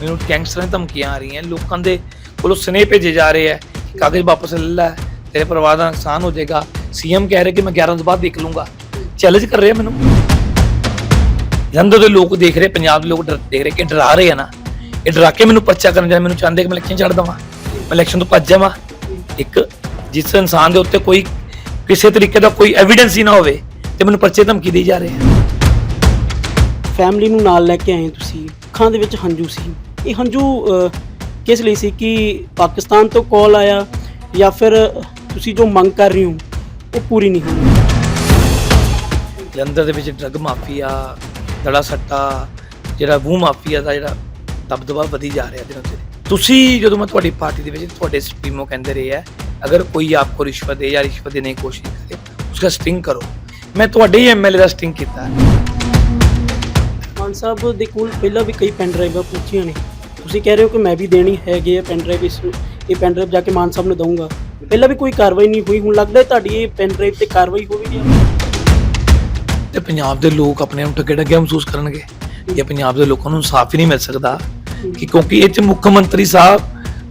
ਮੈਨੂੰ ਗੈਂਗਸਟਰਾਂ ਦੀਆਂ ਧਮਕੀਆਂ ਆ ਰਹੀਆਂ। ਲੋਕਾਂ ਦੇ ਕੋਲੋਂ ਸਨੇਹ ਭੇਜੇ ਜਾ ਰਹੇ ਹੈ ਕਾਗਜ਼ ਵਾਪਸ ਲੈ ਲੈ, ਤੇਰੇ ਪਰਿਵਾਰ ਦਾ ਨੁਕਸਾਨ ਹੋ ਜਾਏਗਾ। ਸੀਐਮ ਕਹਿ ਰਿਹਾ ਕਿ ਮੈਂ 11 ਤੋਂ ਬਾਅਦ ਦੇਖ ਲੂੰਗਾ। ਚੈਲੰਜ ਕਰ ਰਿਹਾ ਮੈਨੂੰ। ਜੰਦੋਂ ਦੇ ਲੋਕ ਦੇਖ ਰਹੇ, ਪੰਜਾਬ ਦੇ ਲੋਕ ਡਰ- ਦੇਖ ਰਹੇ ਕਿ ਡਰਾ ਰਹੇ ਆ ਨਾ। ਇਹ ਡਰਾ ਕੇ ਮੈਨੂੰ ਪਰਚਾ ਕਰਨ ਜਾਂ ਮੈਨੂੰ ਚਾਹੁੰਦੇ ਕਿ ਮੈਂ ਇਲੈਕਸ਼ਨ ਛੱਡ ਦਵਾਂ। ਮੈਂ ਇਲੈਕਸ਼ਨ ਤੋਂ ਭੱਜ ਜਾਵਾਂ। ਇੱਕ, ਜਿਸ ਇਨਸਾਨ ਦੇ ਉੱਤੇ ਕੋਈ ਕਿਸੇ ਤਰੀਕੇ ਦਾ ਕੋਈ ਐਵੀਡੈਂਸ ਹੀ ਨਾ ਹੋਵੇ ਤੇ ਮੈਨੂੰ ਪਰਚੇ ਧਮਕੀ ਦੇਈ ਜਾ ਰਹੇ ਆ। ਫੈਮਿਲੀ ਨੂੰ ਨਾਲ ਲੈ ਕੇ ਆਏ ਤੁਸੀਂ। ਅੱਖਾਂ ਦੇ ਵਿੱਚ ਹੰਝੂ ਸੀ। ਇਹ ਹੰਝੂ ਕਿਸ ਲਈ ਸੀ ਕਿ ਪਾਕਿਸਤਾਨ ਤੋਂ ਕਾਲ ਆਇਆ ਜਾਂ ਫਿਰ ਤੁਸੀਂ ਜੋ ਮੰਗ ਕਰ ਰਹੇ ਹੋ ਉਹ ਪੂਰੀ ਨਹੀਂ ਹੋਈ? ਜਲੰਧਰ ਦੇ ਵਿੱਚ ਡਰੱਗ ਮਾਫੀਆ ਦੜਾ ਸੱਟਾ ਜਿਹੜਾ ਵੂ ਮਾਫੀਆ ਦਾ ਜਿਹੜਾ ਦਬਦਬਾ ਵਧੀ ਜਾ ਰਿਹਾ ਦਿਨੋਂ ਦਿਨ। ਤੁਸੀਂ ਜਦੋਂ ਮੈਂ ਤੁਹਾਡੀ ਪਾਰਟੀ ਦੇ ਵਿੱਚ ਤੁਹਾਡੇ ਸੁਪਰੀਮੋ ਕਹਿੰਦੇ ਰਹੇ ਹੈ ਅਗਰ ਕੋਈ ਆਪਕੋ ਰਿਸ਼ਵਤ ਦੇ ਜਾਂ ਰਿਸ਼ਵਤ ਦੇਣੇ ਦੀ ਕੋਸ਼ਿਸ਼ ਕਰੇ ਉਸका ਸਟਿੰਗ ਕਰੋ। ਮੈਂ ਤੁਹਾਡੇ ਹੀ ਐਮਐਲਏ ਦਾ ਸਟਿੰਗ ਕੀਤਾ। ਹੈ ਮਾਨ ਸਾਹਿਬ ਦੇ ਕੋਲ ਪਹਿਲਾਂ ਵੀ ਕਈ ਪੈਨ ਡਰਾਈਵਾਂ ਪੁੱਛੀਆਂ ਨੇ ਤੁਸੀਂ ਕਹਿ ਰਹੇ ਹੋ ਕਿ ਮੈਂ ਵੀ ਦੇਣੀ ਹੈਗੇ ਆ ਪੈਨ ਡਰਾਈਵ ਇਸ ਇਹ ਪੈਨ ਡਰਾਈਵ ਜਾ ਕੇ ਮਾਨ ਸਾਹਿਬ ਨੂੰ ਦਊਂਗਾ। ਪਹਿਲਾਂ ਵੀ ਕੋਈ ਕਾਰਵਾਈ ਨਹੀਂ ਹੋਈ ਹੁਣ ਲੱਗਦਾ ਹੈ ਤੁਹਾਡੀ ਇਹ ਪੈਨ ਡਰਾਈਵ ਤੇ ਕਾਰਵਾਈ ਹੋਵੇਗੀ ਤੇ ਪੰਜਾਬ ਦੇ ਲੋਕ ਆਪਣੇ ਆਪ ਨੂੰ ਠੱਗੇ ਠੱਗੇ ਮਹਿਸੂਸ ਕਰਨਗੇ ਇਹ ਪੰਜਾਬ ਦੇ ਲੋਕਾਂ ਨੂੰ ਇਨਸਾਫ ਹੀ ਨਹੀਂ ਮਿਲ ਸਕਦਾ ਕਿ ਕਿਉਂਕਿ ਇਹ ਚ ਮੁੱਖ ਮੰਤਰੀ ਸਾਹਿਬ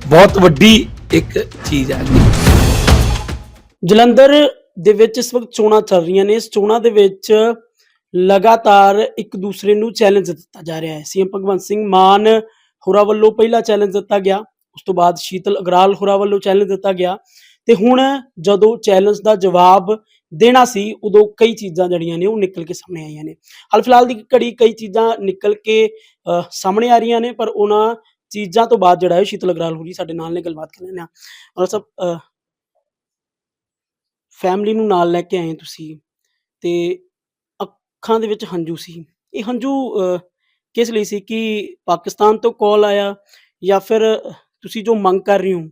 ਬਹੁਤ ਵੱਡੀ ਇੱਕ ਚੀਜ਼ ਹੈ। ਜਲੰਧਰ ਦੇ ਵਿੱਚ ਇਸ ਵਕਤ ਚੋਣਾਂ ਚੱਲ ਰਹੀਆਂ ਨੇ। ਇਸ ਚੋਣਾਂ ਦੇ ਵਿੱਚ ਲਗਾਤਾਰ ਇੱਕ ਦੂਸਰੇ ਨੂੰ ਚੈਲੰਜ ਦਿੱਤਾ ਜਾ ਰਿਹਾ ਹੈ। ਸੀਐਮ ਭਗਵੰਤ ਸਿੰਘ ਮਾਨ ਹੋਰਾਂ ਵੱਲੋਂ ਪਹਿਲਾ ਚੈਲੰਜ ਦਿੱਤਾ ਗਿਆ ਉਸ ਤੋਂ ਬਾਅਦ ਸ਼ੀਤਲ ਅਗਰਾਲ ਹੋਰਾਂ ਵੱਲੋਂ ਚੈਲੰਜ ਦਿੱਤਾ ਗਿਆ ਤੇ ਹੁਣ ਜਦੋਂ ਚੈਲੰਜ ਦਾ ਜਵਾਬ ਦੇਣਾ ਸੀ ਉਦੋਂ ਕਈ ਚੀਜ਼ਾਂ ਜਿਹੜੀਆਂ ਨੇ ਉਹ ਨਿਕਲ ਕੇ ਸਾਹਮਣੇ ਆਈਆਂ ਨੇ। ਹਾਲ ਫਿਲਹਾਲ ਦੀ ਘੜੀ ਕਈ ਚੀਜ਼ਾਂ ਨਿਕਲ ਕੇ ਅਹ, ਸਾਹਮਣੇ ਆ ਰਹੀਆਂ ਨੇ ਪਰ ਉਹਨਾਂ ਚੀਜ਼ਾਂ ਤੋਂ ਬਾਅਦ ਜਿਹੜਾ ਹੈ ਸ਼ੀਤਲ ਅਗਰਾਲ ਹੋਰੀ ਸਾਡੇ ਨਾਲ ਨੇ ਗੱਲਬਾਤ ਕਰ ਲੈਣੇ ਆ ਔਰ ਸਭ ਅਹ, ਫੈਮਿਲੀ ਨੂੰ ਨਾਲ ਲੈ ਕੇ ਆਏ ਤੁਸੀਂ ਤੇ ਅੱਖਾਂ ਦੇ ਵਿੱਚ ਹੰਝੂ ਸੀ। ਇਹ ਹੰਝੂ ਅਹ, ਕਿਸ ਲਈ ਸੀ ਕਿ ਪਾਕਿਸਤਾਨ ਤੋਂ ਕਾਲ ਆਇਆ ਜਾਂ ਫਿਰ ਤੁਸੀਂ ਜੋ ਮੰਗ ਕਰ ਰਹੇ ਹੋ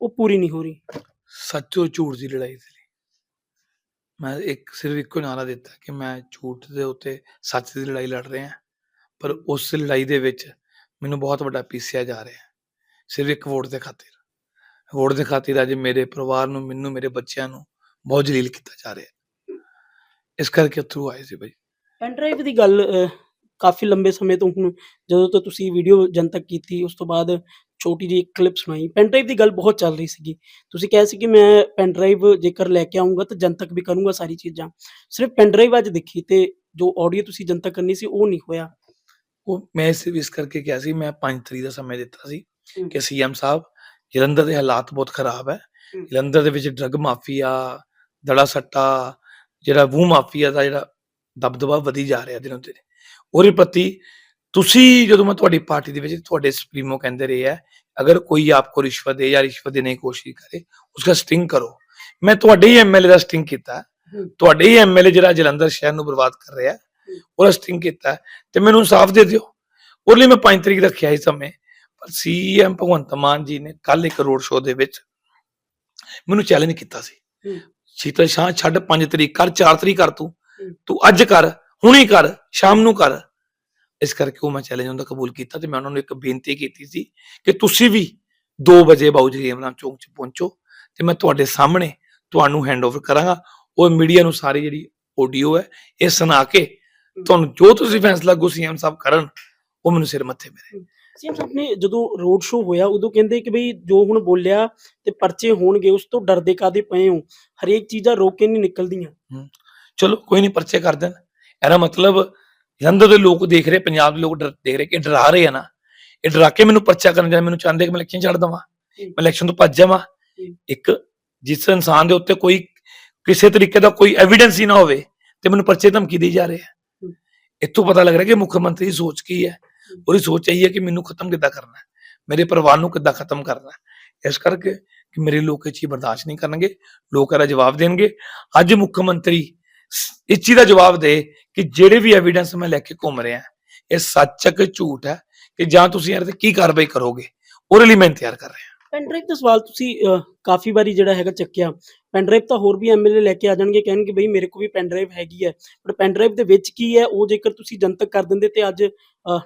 ਉਹ ਪੂਰੀ ਨਹੀਂ ਹੋ ਰਹੀ? ਸੱਚੋ ਝੂਠ ਦੀ ਲੜਾਈ ਲਈ ਮੈਂ ਇੱਕ ਸਿਰਫ ਇੱਕੋ ਨਾਰਾ ਦਿੱਤਾ ਕਿ ਮੈਂ ਝੂਠ ਦੇ ਉੱਤੇ ਸੱਚ ਦੀ ਲੜਾਈ ਲੜ ਰਿਹਾ ਪਰ ਉਸ ਲੜਾਈ ਦੇ ਵਿੱਚ ਮੈਨੂੰ ਬਹੁਤ ਵੱਡਾ ਪੀਸਿਆ ਜਾ ਰਿਹਾ ਸਿਰਫ ਇੱਕ ਵੋਟ ਦੇ ਖਾਤਰ। ਵੋਟ ਦੇ ਖਾਤਰ ਅੱਜ ਮੇਰੇ ਪਰਿਵਾਰ ਨੂੰ ਮੈਨੂੰ ਮੇਰੇ ਬੱਚਿਆਂ ਨੂੰ ਬਹੁਤ ਜਲੀਲ ਕੀਤਾ ਜਾ ਰਿਹਾ ਇਸ ਕਰਕੇ ਥਰੂ ਆਏ ਸੀ ਭਾਈ ਪੈਨ ਡਰਾਈਵ ਦੀ ਗੱਲ ਕਾਫੀ ਲੰਬੇ ਸਮੇਂ ਤੋਂ ਹੁਣ ਜਦੋਂ ਤੋਂ ਤੁਸੀਂ ਵੀਡੀਓ ਜਨਤਕ ਕੀਤੀ ਉਸ ਤੋਂ ਬਾਅਦ ਛੋਟੀ ਜਿਹੀ ਕਲਿੱਪ ਸੁਣਾਈ। ਪੈਨ ਡਰਾਈਵ ਦੀ ਗੱਲ ਬਹੁਤ ਚੱਲ ਰਹੀ ਸੀਗੀ। ਤੁਸੀਂ ਕਿਹਾ ਸੀ ਕਿ ਮੈਂ ਪੈਨ ਡਰਾਈਵ ਜੇਕਰ ਲੈ ਕੇ ਆਉਂਗਾ ਤਾਂ ਜਨਤਕ ਵੀ ਕਰੂੰਗਾ ਸਾਰੀ ਚੀਜ਼ਾਂ। ਸਿਰਫ ਪੈਨ ਡਰਾਈਵ ਅੱਜ ਦੇਖੀ ਤੇ ਜੋ ਆਡੀਓ ਤੁਸੀਂ ਜਨਤਕ ਕਰਨੀ ਸੀ ਉਹ ਨਹੀਂ ਹੋਇਆ। ਉਹ ਮੈਂ ਸਿਰਫ ਇਸ ਕਰਕੇ ਕਿਹਾ ਸੀ ਮੈਂ 5 ਤਰੀਕ ਦਾ ਸਮੇਂ ਦਿੱਤਾ ਸੀ। ਕਿ ਸੀਐਮ ਸਾਹਿਬ ਜਲੰਧਰ ਦੇ ਹਾਲਾਤ ਬਹੁਤ ਖਰਾਬ ਹੈ। ਜਲੰਧਰ ਦੇ ਵਿੱਚ ਡਰੱਗ ਮਾਫੀਆ ਦੜਾ ਸੱਟਾ ਜਿਹੜਾ ਵੂ ਮਾਫੀਆ ਦਾ ਜਿਹੜਾ ਦਬਦਬਾ ਵਧੀ ਜਾ ਰਿਹਾ ਦਿਨੋਂ ਦਿਨ। ਉਹਦੇ ਪ੍ਰਤੀ ਤੁਸੀਂ ਜਦੋਂ ਮੈਂ ਤੁਹਾਡੀ ਪਾਰਟੀ ਦੇ ਵਿੱਚ ਤੁਹਾਡੇ ਸੁਪਰੀਮੋ ਕਹਿੰਦੇ ਰਹੇ ਹੈ ਅਗਰ ਕੋਈ ਆਪਕੋ ਰਿਸ਼ਵਤ ਦੇ ਜਾਂ ਰਿਸ਼ਵਤ ਦੇਣੇ ਦੀ ਕੋਸ਼ਿਸ਼ ਕਰੇ ਉਸका ਸਟਿੰਗ ਕਰੋ। ਮੈਂ ਤੁਹਾਡੇ ਹੀ ਐਮਐਲਏ ਦਾ ਸਟਿੰਗ ਕੀਤਾ। ਤੁਹਾਡੇ ਹੀ ਐਮਐਲਏ ਜਿਹੜਾ ਜਲੰਧਰ ਸ਼ਹਿਰ ਨੂੰ ਬਰਬਾਦ ਕਰ ਰਿਹਾ ਉਹਦਾ ਸਟਿੰਗ ਕੀਤਾ। ਤੇ ਮੈਨੂੰ ਇਨਸਾਫ ਦੇ ਦਿਓ। ਉਹਦੇ ਲਈ ਮੈਂ 5 ਤਰੀਕ ਰੱਖਿਆ ਸੀ ਸਮੇਂ। ਪਰ ਸੀਐਮ ਭਗਵੰਤ ਮਾਨ ਜੀ ਨੇ ਕੱਲ ਇੱਕ ਰੋਡ ਸ਼ੋਅ ਦੇ ਵਿੱਚ ਮੈਨੂੰ ਚੈਲੰਜ ਕੀਤਾ ਸੀ। ਸ਼ੀਤਲ ਸ਼ਾਹ ਛੱਡ 5 ਤਰੀਕ ਕਰ 4 ਤਰੀਕ ਕਰ ਤੂੰ। ਤੂੰ ਅੱਜ ਕਰ। ਹੁਣੇ ਕਰ ਸ਼ਾਮ ਨੂੰ ਕਰ। ਇਸ ਕਰਕੇ ਉਹ ਮੈਂ ਚੈਲੰਜ ਉਹਦਾ ਕਬੂਲ ਕੀਤਾ ਤੇ ਮੈਂ ਉਹਨਾਂ ਨੂੰ ਇੱਕ ਬੇਨਤੀ ਕੀਤੀ ਸੀ ਕਿ ਤੁਸੀਂ ਵੀ 2 ਵਜੇ ਬਾਊ ਜੀ ਇਮਰਾਨ ਚੌਂਕ 'ਚ ਪਹੁੰਚੋ ਤੇ ਮੈਂ ਤੁਹਾਡੇ ਸਾਹਮਣੇ ਤੁਹਾਨੂੰ ਹੈਂਡਓਵਰ ਕਰਾਂਗਾ। ਉਹ ਮੀਡੀਆ ਨੂੰ ਸਾਰੀ ਜਿਹੜੀ ਆਡੀਓ ਹੈ ਇਹ ਸੁਣਾ ਕੇ ਤੁਹਾਨੂੰ ਜੋ ਤੁਸੀਂ ਫੈਸਲਾ ਗੁ ਸੀਐਮ ਸਾਹਿਬ ਕਰਨ ਉਹ ਮੈਨੂੰ ਸਿਰ ਮੱਥੇ ਮੇਰੇ ਸੀਐਮ ਸਾਹਿਬ ਨੇ ਜਦੋਂ ਰੋਡ ਸ਼ੋਅ ਹੋਇਆ ਉਦੋਂ ਕਹਿੰਦੇ ਕਿ ਬਈ ਜੋ ਹੁਣ ਬੋਲਿਆ ਤੇ ਪਰਚੇ ਹੋਣਗੇ ਉਸ ਤੋਂ ਡਰਦੇ ਕਾਦੇ ਪਏ ਹੋ? ਹਰੇਕ ਚੀਜ਼ਾਂ ਰੋਕ ਕੇ ਨਹੀਂ ਨਿਕਲਦੀਆਂ। ਚਲੋ ਕੋਈ ਨਹੀਂ ਪਰਚੇ ਕਰ ਦੇਣ। ਇਹਦਾ ਮਤਲਬ ਜਲੰਧਰ ਦੇ ਲੋਕ ਦੇਖ ਰਹੇ ਪੰਜਾਬ ਦੇ ਲੋਕ ਦੇਖ ਰਹੇ ਕਿ ਡਰਾ ਰਹੇ ਆ ਨਾ। ਇਹ ਡਰਾ ਕੇ ਮੈਨੂੰ ਪਰਚਾ ਕਰਨ ਜਾਂ ਮੈਨੂੰ ਚਾਹੁੰਦੇ ਕਿ ਮੈਂ ਇਲੈਕਸ਼ਨ ਛੱਡ ਦਵਾਂ ਮੈਂ ਇਲੈਕਸ਼ਨ ਤੋਂ ਭੱਜ ਜਾਵਾਂ। ਇੱਕ ਜਿਸ ਇਨਸਾਨ ਦੇ ਉੱਤੇ ਕੋਈ ਕਿਸੇ ਤਰੀਕੇ ਦਾ ਕੋਈ ਐਵੀਡੈਂਸ ਹੀ ਨਾ ਹੋਵੇ ਤੇ ਮੈਨੂੰ ਪਰਚੇ ਧਮਕੀ ਦੇਈ ਜਾ ਰਹੇ ਆ। ਇੱਥੋਂ ਪਤਾ ਲੱਗ ਰਿਹਾ ਕਿ ਮੁੱਖ ਮੰਤਰੀ ਦੀ ਸੋਚ ਕੀ ਹੈ। ਉਹਦੀ ਸੋਚ ਇਹੀ ਹੈ ਕਿ ਮੈਨੂੰ ਖਤਮ ਕਿੱਦਾਂ ਕਰਨਾ ਹੈ? ਮੇਰੇ ਪਰਿਵਾਰ ਨੂੰ ਕਿੱਦਾਂ ਖਤਮ ਕਰਨਾ ਹੈ? ਇਸ ਕਰਕੇ ਕਿ ਮੇਰੇ ਲੋਕ ਇਹ ਚੀਜ਼ ਬਰਦਾਸ਼ਤ ਨਹੀਂ ਕਰਨਗੇ। ਲੋਕ ਇਹਦਾ ਜਵਾਬ ਦੇਣਗੇ। ਅੱਜ ਮੁੱਖ ਮੰਤਰੀ ਇਸ ਚੀਜ਼ ਦਾ ਜਵਾਬ ਦੇ ਕਿ ਜਿਹੜੇ ਵੀ ਐਵੀਡੈਂਸ ਮੈਂ ਲੈ ਕੇ ਘੁੰਮ ਰਿਹਾ ਇਹ ਸੱਚ ਹੈ ਕਿ ਝੂਠ ਹੈ ਕਿ ਜਾਂ ਤੁਸੀਂ ਇਹਦੇ ਤੇ ਕੀ ਕਾਰਵਾਈ ਕਰੋਗੇ? ਉਹਦੇ ਲਈ ਮੈਂ ਇੰਤਜ਼ਾਰ ਕਰ ਰਿਹਾ। ਪੈਨ ਡਰਾਈਵ ਦਾ ਸਵਾਲ ਤੁਸੀਂ ਕਾਫੀ ਵਾਰੀ ਜਿਹੜਾ ਹੈਗਾ ਚੱਕਿਆ। ਪੈਨ ਡਰਾਈਵ ਤਾਂ ਹੋਰ ਵੀ ਐਮਐਲਏ ਲੈ ਕੇ ਆ ਜਾਣਗੇ ਕਹਿਣਗੇ ਬਈ ਮੇਰੇ ਕੋਲ ਵੀ ਪੈਨ ਡਰਾਈਵ ਹੈਗੀ ਹੈ। ਪਰ ਪੈਨ ਡਰਾਈਵ ਦੇ ਵਿੱਚ ਕੀ ਹੈ? ਉਹ ਜੇਕਰ ਤੁਸੀਂ ਜਨਤਕ ਕਰ ਦਿੰਦੇ ਤੇ ਅੱਜ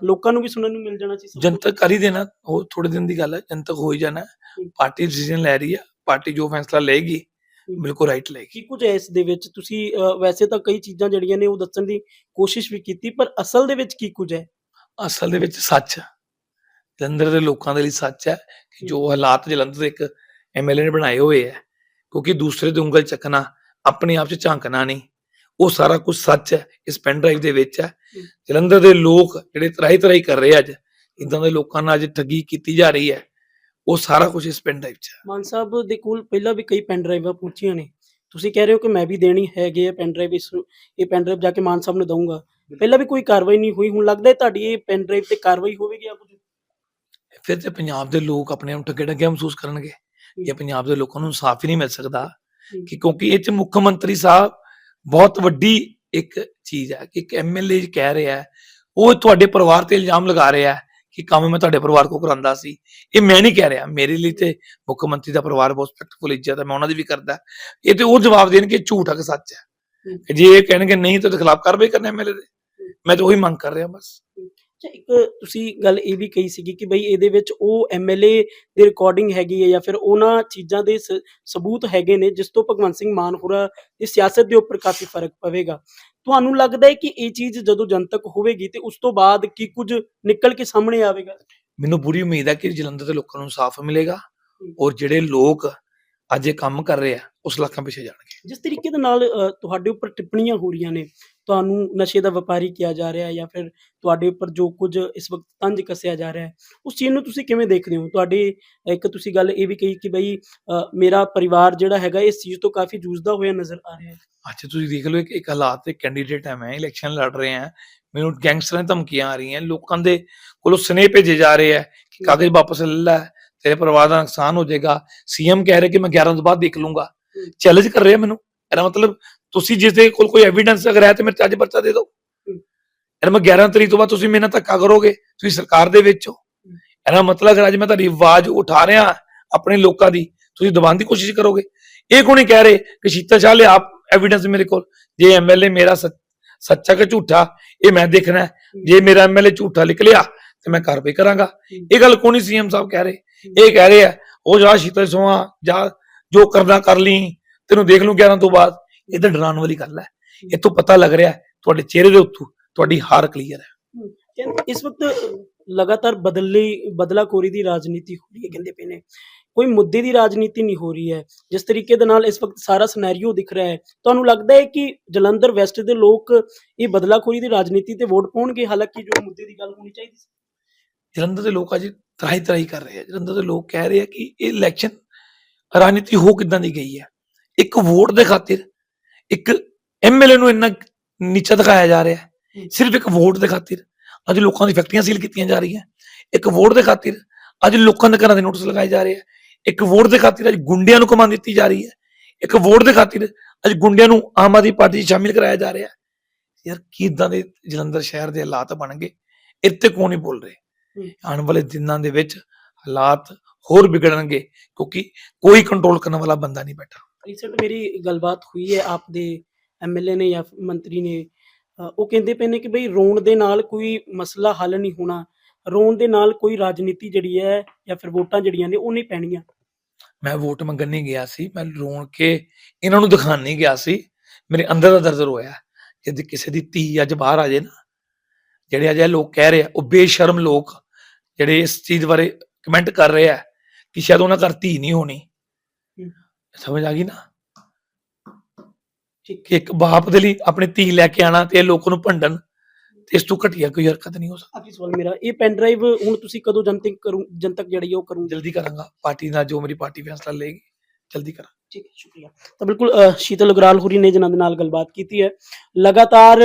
ਲੋਕਾਂ ਨੂੰ ਵੀ ਸੁਣਨ ਨੂੰ ਮਿਲ ਜਾਣਾ ਸੀ। ਜਨਤਕ ਕਰ ਹੀ ਦੇਣਾ। ਉਹ ਥੋੜੇ ਦਿਨ ਦੀ ਗੱਲ ਹੈ ਜਨਤਕ ਹੋ ਹੀ ਜਾਣਾ। ਪਾਰਟੀ ਡਿਸੀਜਨ ਲੈ ਰਹੀ ਹੈ। ਪਾਰਟੀ ਜੋ ਫੈਸਲਾ ਲਏਗੀ। ਬਿਲਕੁਲ ਰਾਈਟ ਲਏਗੀ ਕੀ ਕੁਝ ਹੈ ਇਸ ਦੇ ਵਿੱਚ ਤੁਸੀਂ ਵੈਸੇ ਤਾਂ ਕਈ ਚੀਜ਼ਾਂ ਜਿਹੜੀਆਂ ਨੇ ਉਹ ਦੱਸਣ ਦੀ ਕੋਸ਼ਿਸ਼ ਵੀ ਕੀਤੀ ਪਰ ਅਸਲ ਦੇ ਵਿੱਚ ਕੀ ਕੁਝ ਹੈ? ਅਸਲ ਦੇ ਵਿੱਚ ਸੱਚ ਜਲੰਧਰ ਦੇ ਲੋਕਾਂ ਦੇ ਲਈ ਸੱਚ ਹੈ ਕਿ ਜੋ ਹਾਲਾਤ ਜਲੰਧਰ ਦੇ ਇੱਕ ਐਮਐਲਏ ਨੇ ਬਣਾਏ ਹੋਏ ਹੈ ਕਿਉਂਕਿ ਦੂਸਰੇ ਦੀ ਉਂਗਲ ਚੱਕਣਾ ਆਪਣੇ ਆਪ 'ਚ ਝਾਂਕਣਾ ਨਹੀਂ ਉਹ ਸਾਰਾ ਕੁਝ ਸੱਚ ਹੈ ਇਸ ਪੈਨ ਡਰਾਈਵ ਦੇ ਵਿੱਚ ਹੈ। ਜਲੰਧਰ ਦੇ ਲੋਕ ਜਿਹੜੇ ਤਰਾਈ ਤਰਾਈ ਕਰ ਰਹੇ ਅੱਜ ਇਦਾਂ ਦੇ ਲੋਕਾਂ ਨਾਲ ਅੱਜ ਠੱਗੀ ਕੀਤੀ ਜਾ ਰਹੀ ਹੈ। ਉਹ ਸਾਰਾ ਕੁਝ ਇਸ ਪੈਨ ਡਰਾਈਵ 'ਚ ਹੈ ਮਾਨ ਸਾਹਿਬ ਦੇ ਕੋਲ ਪਹਿਲਾਂ ਵੀ ਕਈ ਪੈਨ ਡਰਾਈਵਾਂ ਪਹੁੰਚੀਆਂ ਨੇ। ਤੁਸੀਂ ਕਹਿ ਰਹੇ ਹੋ ਕਿ ਮੈਂ ਵੀ ਦੇਣੀ ਹੈਗੀ ਹੈ ਪੈਨ ਡਰਾਈਵ ਇਸ ਇਹ ਪੈਨ ਡਰਾਈਵ ਜਾ ਕੇ ਮਾਨ ਸਾਹਿਬ ਨੂੰ ਦਊਂਗਾ। ਪਹਿਲਾਂ ਵੀ ਕੋਈ ਕਾਰਵਾਈ ਨਹੀਂ ਹੋਈ ਹੁਣ ਲੱਗਦਾ ਹੈ ਤੁਹਾਡੀ ਇਹ ਪੈਨ ਡਰਾਈਵ ਤੇ ਕਾਰਵਾਈ ਹੋਵੇਗੀ ਜਾਂ ਕੁਝ? ਫਿਰ ਤੇ ਪੰਜਾਬ ਦੇ ਲੋਕ ਆਪਣੇ ਆਪ ਠੱਗੇ ਠੱਗੇ ਮਹਿਸੂਸ ਕਰਨਗੇ। ਇਹ ਪੰਜਾਬ ਦੇ ਲੋਕਾਂ ਨੂੰ ਇਨਸਾਫ ਹੀ ਨਹੀਂ ਮਿਲ ਸਕਦਾ। ਕਿ ਕਿਉਂਕਿ ਇਹ ਚ ਮੁੱਖ ਮੰਤਰੀ ਸਾਹਿਬ ਬਹੁਤ ਵੱਡੀ ਇੱਕ ਚੀਜ਼ ਹੈ ਕਿ ਇੱਕ ਐਮਐਲਏ ਕਹਿ ਰਿਹਾ ਹੈ ਉਹ ਤੁਹਾਡੇ ਪਰਿਵਾਰ ਤੇ ਇਲਜ਼ਾਮ ਲਗਾ ਰਿਹਾ ਹੈ ਕਿ ਕੰਮ ਮੈਂ ਤੁਹਾਡੇ ਪਰਿਵਾਰ ਕੋ ਕਰਾਂਦਾ ਸੀ। ਇਹ ਮੈਂ ਨਹੀਂ ਕਹਿ ਰਿਹਾ। ਮੇਰੇ ਲਈ ਤੇ ਮੁੱਖ ਮੰਤਰੀ ਦਾ ਪਰਿਵਾਰ ਬਹੁਤ ਸਪੈਕਟਫੁਲ ਇੱਜ਼ਤ ਹੈ ਮੈਂ ਉਹਨਾਂ ਦੀ ਵੀ ਕਰਦਾ। ਇਹ ਤੇ ਉਹ ਜਵਾਬ ਦੇਣਗੇ ਝੂਠ ਹੈ ਕਿ ਸੱਚ ਹੈ। ਜੇ ਇਹ ਕਹਿਣਗੇ ਨਹੀਂ ਤਾਂ ਖਿਲਾਫ ਕਾਰਵਾਈ ਕਰਨਾ ਐਮਐਲਏ ਦੇ ਮੈਂ ਤਾਂ ਉਹੀ ਮੰਗ ਕਰ ਰਿਹਾ ਬਸ। ਅੱਛਾ ਇੱਕ ਤੁਸੀਂ ਗੱਲ ਇਹ ਵੀ ਕਹੀ ਸੀਗੀ ਕਿ ਬਈ ਇਹਦੇ ਵਿੱਚ ਉਹ ਐਮਐਲਏ ਦੀ ਰਿਕਾਰਡਿੰਗ ਹੈਗੀ ਹੈ ਜਾਂ ਫਿਰ ਉਹਨਾਂ ਚੀਜ਼ਾਂ ਦੇ ਸਬੂਤ ਹੈਗੇ ਨੇ ਜਿਸ ਤੋਂ ਭਗਵੰਤ ਸਿੰਘ ਮਾਨ ਹੋਰਾਂ ਦੀ ਸਿਆਸਤ ਦੇ ਉੱਪਰ ਕਾਫੀ ਫ਼ਰਕ ਪਵੇਗਾ। ਤੁਹਾਨੂੰ ਲੱਗਦਾ ਹੈ ਕਿ ਇਹ ਚੀਜ਼ ਜਦੋਂ ਜਨਤਕ ਹੋਵੇਗੀ ਤੇ ਉਸ ਤੋਂ ਬਾਅਦ ਕੀ ਕੁਝ ਨਿਕਲ ਕੇ ਸਾਹਮਣੇ ਆਵੇਗਾ? ਮੈਨੂੰ ਪੂਰੀ ਉਮੀਦ ਹੈ ਕਿ ਜਲੰਧਰ ਦੇ ਲੋਕਾਂ ਨੂੰ ਇਨਸਾਫ ਮਿਲੇਗਾ ਔਰ ਜਿਹੜੇ ਲੋਕ ਅੱਜ ਇਹ ਕੰਮ ਕਰ ਰਹੇ ਉਸ ਲੱਖਾਂ ਪਿੱਛੇ ਜਾਣਗੇ। ਜਿਸ ਤਰੀਕੇ ਦੇ ਨਾਲ ਤੁਹਾਡੇ ਉੱਪਰ ਟਿੱਪਣੀਆਂ ਹੋ ਰਹੀਆਂ ਨੇ ਤੁਹਾਨੂੰ ਨਸ਼ੇ ਦਾ ਵਪਾਰੀ ਕਿਹਾ ਜਾ ਰਿਹਾ ਹੈ ਜਾਂ ਫਿਰ ਤੁਹਾਡੇ ਉੱਪਰ ਜੋ ਕੁਝ ਇਸ ਵਕਤ ਤੰਜ ਕੱਸਿਆ ਜਾ ਰਿਹਾ ਹੈ ਉਸ ਚੀਜ਼ ਨੂੰ ਤੁਸੀਂ ਕਿਵੇਂ ਦੇਖਦੇ ਹੋ? ਤੁਹਾਡੇ ਇੱਕ ਤੁਸੀਂ ਗੱਲ ਇਹ ਵੀ ਕਹੀ ਕਿ ਬਈ ਮੇਰਾ ਪਰਿਵਾਰ ਜਿਹੜਾ ਹੈਗਾ ਇਸ ਚੀਜ਼ ਤੋਂ ਕਾਫੀ ਜੂਝਦਾ ਹੋਇਆ ਨਜ਼ਰ ਆ ਰਿਹਾ ਹੈ। ਅੱਜ ਤੁਸੀਂ ਦੇਖ ਲਓ ਇੱਕ ਇੱਕ ਹਾਲਾਤ ਤੇ ਕੈਂਡੀਡੇਟ ਹੈ ਮੈਂ ਇਲੈਕਸ਼ਨ ਲੜ ਰਹੇ ਆ ਮੈਨੂੰ ਗੈਂਗਸਟਰਾਂ ਧਮਕੀਆਂ ਆ ਰਹੀਆਂ ਲੋਕਾਂ ਦੇ ਕੋਲੋਂ ਸਨੇਹ ਭੇਜੇ ਜਾ ਰਹੇ ਆ ਕਿ ਕਾਗਜ਼ ਵਾਪਸ ਲੈ ਲੈ ਤੇਰੇ ਪਰਿਵਾਰ ਦਾ ਨੁਕਸਾਨ ਹੋ ਜਾਏਗਾ ਸੀਐਮ ਕਹਿ ਰਿਹਾ ਕਿ ਮੈਂ 11 ਤੋਂ ਬਾਅਦ ਦੇਖ ਲੂੰਗਾ। ਚੈਲੰਜ ਕਰ ਰਿਹਾ ਮੈਨੂੰ ਇਹਦਾ ਮਤਲਬ ਤੁਸੀਂ ਜਿਸ ਦੇ ਕੋਲ ਕੋਈ ਐਵੀਡੈਂਸ ਅਗਰ ਹੈ ਤੇ ਮੇਰੇ ਅੱਜ ਪਰਚਾ ਦੇ ਦਿਓ। ਇਹਦਾ ਮੈਂ 11 ਤਰੀਕ ਤੋਂ ਬਾਅਦ ਤੁਸੀਂ ਮੇਰੇ ਨਾਲ ਧੱਕਾ ਕਰੋਗੇ ਤੁਸੀਂ ਸਰਕਾਰ ਦੇ ਵਿੱਚ ਹੋ। ਇਹਦਾ ਮਤਲਬ ਅਗਰ ਅੱਜ ਮੈਂ ਤੁਹਾਡੀ ਆਵਾਜ਼ ਉਠਾ ਰਿਹਾ ਆਪਣੇ ਲੋਕਾਂ ਦੀ ਤੁਸੀਂ ਦਬਾਉਣ ਦੀ ਕੋਸ਼ਿਸ਼ ਕਰੋਗੇ ਇਹ ਨਹੀਂ ਕਹਿ ਰਹੇ ਕਿ ਸ਼ੀਤਲ ਸ਼ਾਹ ਲਿਆ ਐਵੀਡੈਂਸ ਮੇਰੇ ਕੋਲ ਜੇ ਐਮਐਲਏ ਮੇਰਾ ਸੱਚ- ਕਿ ਝੂਠਾ ਇਹ ਮੈਂ ਦੇਖਣਾ। ਜੇ ਮੇਰਾ ਐਮਐਲਏ ਝੂਠਾ ਨਿਕਲਿਆ ਤੇ ਮੈਂ ਕਾਰਵਾਈ ਕਰਾਂਗਾ। ਇਹ ਗੱਲ ਨਹੀਂ ਸੀਐਮ ਸਾਹਿਬ ਕਹਿ ਰਹੇ। ਇਹ ਕਹਿ ਰਹੇ ਆ ਉਹ ਜਾ ਸ਼ੀਤਲ ਸੋਹਾ ਜਾ ਜੋ ਕਰਨਾ ਕਰ ਲਈ ਤੈਨੂੰ ਦੇਖ ਲੂ 11 ਤੋਂ ਬਾਅਦ ਇਹ ਤਾਂ ਡਰਾਉਣ ਵਾਲੀ ਗੱਲ ਹੈ। ਇਹ ਤੋਂ ਪਤਾ ਲੱਗ ਰਿਹਾ ਤੁਹਾਡੇ ਚਿਹਰੇ ਦੇ ਉੱਤੋਂ ਤੁਹਾਡੀ ਹਾਰ ਕਲੀਅਰ ਹੈ। ਇਸ ਵਕਤ ਲਗਾਤਾਰ ਬਦਲੀ ਬਦਲਾਖੋਰੀ ਦੀ ਰਾਜਨੀਤੀ ਹੋ ਰਹੀ ਹੈ ਕਹਿੰਦੇ ਪਏ ਨੇ। ਕੋਈ ਮੁੱਦੇ ਦੀ ਰਾਜਨੀਤੀ ਨਹੀਂ ਹੋ ਰਹੀ ਹੈ। ਜਿਸ ਤਰੀਕੇ ਦੇ ਨਾਲ ਇਸ ਵਕਤ ਸਾਰਾ ਸਿਨੈਰੀਓ ਦਿਖ ਰਿਹਾ ਹੈ। ਤੁਹਾਨੂੰ ਲੱਗਦਾ ਹੈ ਕਿ ਜਲੰਧਰ ਵੈਸਟ ਦੇ ਲੋਕ ਇਹ ਬਦਲਾਖੋਰੀ ਦੀ ਰਾਜਨੀਤੀ ਤੇ ਵੋਟ ਪਾਉਣਗੇ? ਹਾਲਾਂਕਿ ਜੋ ਮੁੱਦੇ ਦੀ ਗੱਲ ਹੋਣੀ ਚਾਹੀਦੀ ਸੀ। ਜਲੰਧਰ ਦੇ ਲੋਕ ਅੱਜ ਤਰਾਈ ਤਰਾਈ ਕਰ ਰਹੇ ਆ। ਜਲੰਧਰ ਦੇ ਲੋਕ ਕਹਿ ਰਹੇ ਆ ਕਿ ਇਹ ਇਲੈਕਸ਼ਨ ਰਾਜਨੀਤੀ ਹੋ ਕਿਦਾਂ ਦੀ ਗਈ ਹੈ ਇੱਕ ਵੋਟ ਦੇ ਖਾਤਰ ਇੱਕ ਐਮਐਲਏ ਨੂੰ ਇੰਨਾ ਨੀਚਾ ਦਿਖਾਇਆ ਜਾ ਰਿਹਾ ਹੈ। ਸਿਰਫ ਇੱਕ ਵੋਟ ਦੇ ਖਾਤਰ ਅੱਜ ਲੋਕਾਂ ਦੀ ਫੈਕਟਰੀਆਂ ਸੀਲ ਕੀਤੀਆਂ ਜਾ ਰਹੀਆਂ। ਇੱਕ ਵੋਟ ਦੇ ਖਾਤਰ ਅੱਜ ਲੋਕਾਂ ਦੇ ਘਰਾਂ ਦੇ ਨੋਟਿਸ ਲਗਾਏ ਜਾ ਰਹੇ ਆ। ਇੱਕ ਵੋਟ ਦੇ ਖਾਤਰ ਅੱਜ ਗੁੰਡਿਆਂ ਨੂੰ ਕਮਾਨ ਦਿੱਤੀ ਜਾ ਰਹੀ ਹੈ। ਇੱਕ ਵੋਟ ਦੇ ਖਾਤਰ ਅੱਜ ਗੁੰਡਿਆਂ ਨੂੰ ਆਮ ਆਦਮੀ ਪਾਰਟੀ 'ਚ ਸ਼ਾਮਿਲ ਕਰਾਇਆ ਜਾ ਰਿਹਾ ਯਾਰ ਕਿਦਾਂ ਦੇ ਜਲੰਧਰ ਸ਼ਹਿਰ ਦੇ ਹਾਲਾਤ ਬਣ ਗਏ? ਇੱਥੇ ਕੋਈ ਨਹੀਂ ਬੋਲ ਰਹੇ। ਆਉਣ ਵਾਲੇ ਦਿਨਾਂ ਦੇ ਵਿੱਚ ਹਾਲਾਤ ਹੋਰ ਵਿਗੜਨਗੇ ਕਿਉਂਕਿ ਕੋਈ ਕੰਟਰੋਲ ਕਰਨ ਵਾਲਾ ਬੰਦਾ ਨਹੀਂ ਬੈਠਾ। ਰੀਸੈਂਟ ਮੇਰੀ ਗੱਲਬਾਤ ਹੋਈ ਹੈ ਆਪ ਦੇ ਐਮਐਲਏ ਨੇ ਜਾਂ ਮੰਤਰੀ ਨੇ। ਉਹ ਕਹਿੰਦੇ ਪਏ ਨੇ ਕਿ ਬਈ ਰੋਣ ਦੇ ਨਾਲ ਕੋਈ ਮਸਲਾ ਹੱਲ ਨਹੀਂ ਹੋਣਾ। ਰੋਣ ਦੇ ਨਾਲ ਕੋਈ ਰਾਜਨੀਤੀ ਜਿਹੜੀ ਹੈ ਜਾਂ ਫਿਰ ਵੋਟਾਂ ਜਿਹੜੀਆਂ ਨੇ ਉਹ ਨਹੀਂ ਪੈਣੀਆਂ। ਮੈਂ ਵੋਟ ਮੰਗਣ ਨਹੀਂ ਗਿਆ ਸੀ ਮੈਂ ਰੋਣ ਕੇ ਇਹਨਾਂ ਨੂੰ ਦਿਖਾਣ ਨਹੀਂ ਗਿਆ ਸੀ। ਮੇਰੇ ਅੰਦਰ ਦਾ ਦਰਦ ਰੋਇਆ। ਜੇ ਕਿਸੇ ਦੀ ਧੀ ਅੱਜ ਬਾਹਰ ਆ ਜਾਏ ਨਾ ਜਿਹੜੇ ਅਜੇ ਲੋਕ ਕਹਿ ਰਹੇ ਆ ਉਹ ਬੇਸ਼ਰਮ ਲੋਕ ਜਿਹੜੇ ਇਸ ਚੀਜ਼ ਬਾਰੇ ਕਮੈਂਟ ਕਰ ਰਹੇ ਆ ਕਿ ਸ਼ਾਇਦ ਉਹਨਾਂ ਘਰ ਧੀ ਨਹੀਂ ਹੋਣੀ। ਸਮਝ ਆ ਗਈ ਨਾ? ਕਿ ਇੱਕ ਬਾਪ ਦੇ ਲਈ ਆਪਣੀ ਧੀ ਲੈ ਕੇ ਆਣਾ ਤੇ ਇਹ ਲੋਕਾਂ ਨੂੰ ਭੰਡਣ ਤੇ ਇਸ ਤੋਂ ਘਟੀਆ ਕੋਈ ਹਰਕਤ ਨਹੀਂ ਹੋ ਸਕਦੀ। ਸਵਾਲ ਮੇਰਾ ਇਹ ਪੈਨ ਡਰਾਈਵ ਹੁਣ ਤੁਸੀਂ ਕਦੋਂ ਜਨਤਕ ਕਰੂ ਜਨਤਕ ਜਿਹੜੀ ਉਹ ਕਰੂੰਗੇ ਜਲਦੀ ਕਰਾਂਗਾ ਪਾਰਟੀ ਨਾਲ ਜੋ ਮੇਰੀ ਪਾਰਟੀ ਫੈਸਲਾ ਲਏਗੀ ਜਲਦੀ ਕਰਾਂ। ਠੀਕ ਹੈ ਸ਼ੁਕਰੀਆ। ਤਾਂ ਬਿਲਕੁਲ ਸ਼ੀਤਲ ਅਗਰਾਲ ਹੋਰੀ ਨੇ ਜਿਨ੍ਹਾਂ ਦੇ ਨਾਲ ਗੱਲਬਾਤ ਕੀਤੀ ਹੈ। ਲਗਾਤਾਰ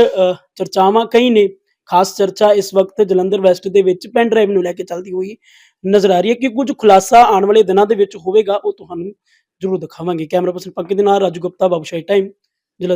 ਚਰਚਾਵਾਂ ਕਈ ਨੇ ਖਾਸ ਚਰਚਾ ਇਸ ਵਕਤ ਜਲੰਧਰ ਵੈਸਟ ਦੇ ਵਿੱਚ ਪੈਨ ਡਰਾਈਵ ਨੂੰ ਲੈ ਕੇ ਚੱਲਦੀ ਹੋਈ ਨਜ਼ਰ ਆ ਰਹੀ ਹੈ ਕਿ ਕੁਝ ਖੁਲਾਸਾ ਆਉਣ ਵਾਲੇ ਦਿਨਾਂ ਦੇ ਵਿੱਚ ਹੋਵੇਗਾ, ਉਹ ਤੁਹਾਨੂੰ ਜ਼ਰੂਰ ਦਿਖਾਵਾਂਗੇ। ਕੈਮਰਾ ਪਰਸਨ ਪੱਕੇ ਦੇ ਨਾਲ ਰਾਜੂ ਗੁਪਤਾ ਬਾਬੂਸ਼ਾਹੀ ਟਾਈਮ ਜਲੰਧਰ।